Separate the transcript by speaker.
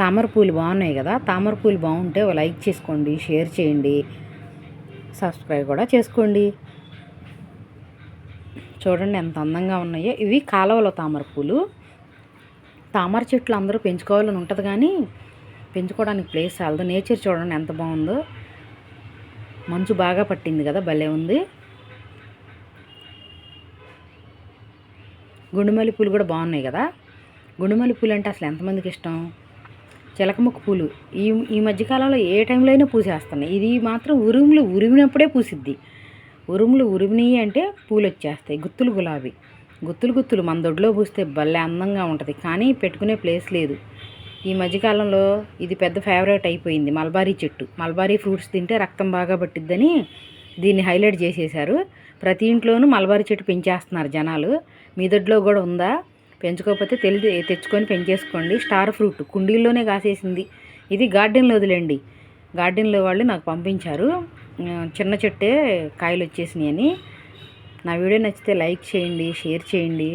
Speaker 1: తామర పూలు బాగున్నాయి కదా తామర పూలు బాగుంటే లైక్ చేసుకోండి షేర్ చేయండి సబ్స్క్రైబ్ కూడా చేసుకోండి. చూడండి ఎంత అందంగా ఉన్నాయో. ఇవి కాలువలో తామర పూలు. తామర చెట్లు అందరూ పెంచుకోవాలని ఉంటుంది కానీ పెంచుకోవడానికి ప్లేస్ చాలదు. నేచర్ చూడండి ఎంత బాగుందో. మంచు బాగా పట్టింది కదా భలే ఉంది. గుండుమల్లి పూలు కూడా బాగున్నాయి కదా. గుండుమల్లి పూలు అంటే అసలు ఎంతమందికి ఇష్టం? చిలకముక్క పూలు. ఈ ఈ మధ్యకాలంలో ఏ టైంలో అయినా పూసేస్తున్నాయి. ఇది మాత్రం ఉరుములు ఉరిమినప్పుడే పూసిద్ది. ఉరుములు ఉరిమినాయి అంటే పూలు వచ్చేస్తాయి గుత్తులు గులాబీ. గుత్తులు గుత్తులు మన దొడ్లో పూస్తే భలే అందంగా ఉంటుంది. కానీ పెట్టుకునే ప్లేస్ లేదు. ఈ మధ్యకాలంలో ఇది పెద్ద ఫేవరెట్ అయిపోయింది. మల్బారీ చెట్టు. మల్బారీ ఫ్రూట్స్ తింటే రక్తం బాగా పట్టిద్దని దీన్ని హైలైట్ చేసేశారు. ప్రతి ఇంట్లోనూ మల్బారీ చెట్టు పెంచేస్తున్నారు జనాలు. మీ దొడ్లో కూడా ఉందా? పెంచుకోకపోతే తెలి తెచ్చుకొని పెంచేసుకోండి. Star fruit కుండీల్లోనే కాసేసింది. ఇది గార్డెన్లో వదిలేండి. గార్డెన్లో వాళ్ళు నాకు పంపించారు. చిన్న చెట్టే కాయలు వచ్చేసినాయి అని నా వీడియో నచ్చితే లైక్ చేయండి షేర్ చేయండి.